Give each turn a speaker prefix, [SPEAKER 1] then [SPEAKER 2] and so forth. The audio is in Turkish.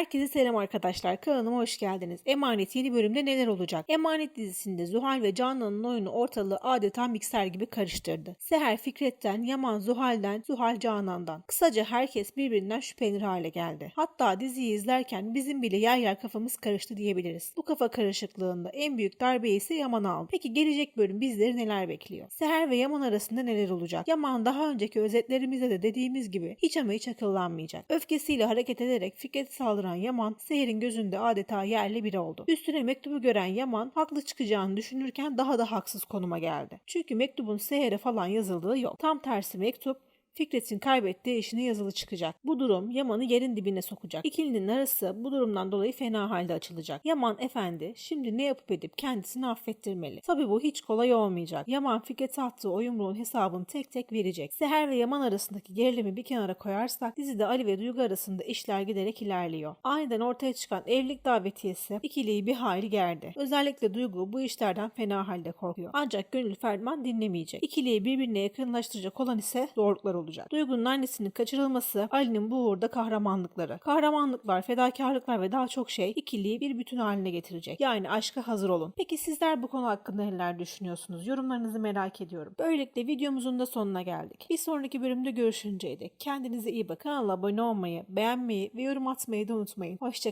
[SPEAKER 1] Herkese selam arkadaşlar. Kanalıma hoş geldiniz. Emanet yeni bölümde neler olacak? Emanet dizisinde Zuhal ve Canan'ın oyunu ortalığı adeta mikser gibi karıştırdı. Seher Fikret'ten, Yaman Zuhal'den, Zuhal Canan'dan. Kısaca herkes birbirinden şüphelenir hale geldi. Hatta diziyi izlerken bizim bile yer yer kafamız karıştı diyebiliriz. Bu kafa karışıklığında en büyük darbeyi ise Yaman aldı. Peki gelecek bölüm bizleri neler bekliyor? Seher ve Yaman arasında neler olacak? Yaman daha önceki özetlerimizde de dediğimiz gibi hiç ama hiç akıllanmayacak. Öfkesiyle hareket ederek Fikret'e saldıran Yaman, Seher'in gözünde adeta yerli biri oldu. Üstüne mektubu gören Yaman, haklı çıkacağını düşünürken daha da haksız konuma geldi. Çünkü mektubun Seher'e falan yazıldığı yok. Tam tersi mektup, Fikret'in kaybettiği eşine yazılı çıkacak. Bu durum Yaman'ı yerin dibine sokacak. İkilinin arası bu durumdan dolayı fena halde açılacak. Yaman efendi şimdi ne yapıp edip kendisini affettirmeli. Tabi bu hiç kolay olmayacak. Yaman Fikret'e attığı o yumruğun hesabını tek tek verecek. Seher ve Yaman arasındaki gerilimi bir kenara koyarsak dizide Ali ve Duygu arasında işler giderek ilerliyor. Aniden ortaya çıkan evlilik davetiyesi ikiliyi bir hayli gerdi. Özellikle Duygu bu işlerden fena halde korkuyor. Ancak Gönül Ferman dinlemeyecek. İkiliyi birbirine yakınlaştıracak olan ise zorluklar olacak. Duygu'nun annesinin kaçırılması, Ali'nin bu uğurda kahramanlıkları. Kahramanlıklar, fedakarlıklar ve daha çok şey ikiliyi bir bütün haline getirecek. Yani aşka hazır olun. Peki sizler bu konu hakkında neler düşünüyorsunuz? Yorumlarınızı merak ediyorum. Böylelikle videomuzun da sonuna geldik. Bir sonraki bölümde görüşünceye dek kendinize iyi bakın. Kanala abone olmayı, beğenmeyi ve yorum atmayı da unutmayın. Hoşçakalın.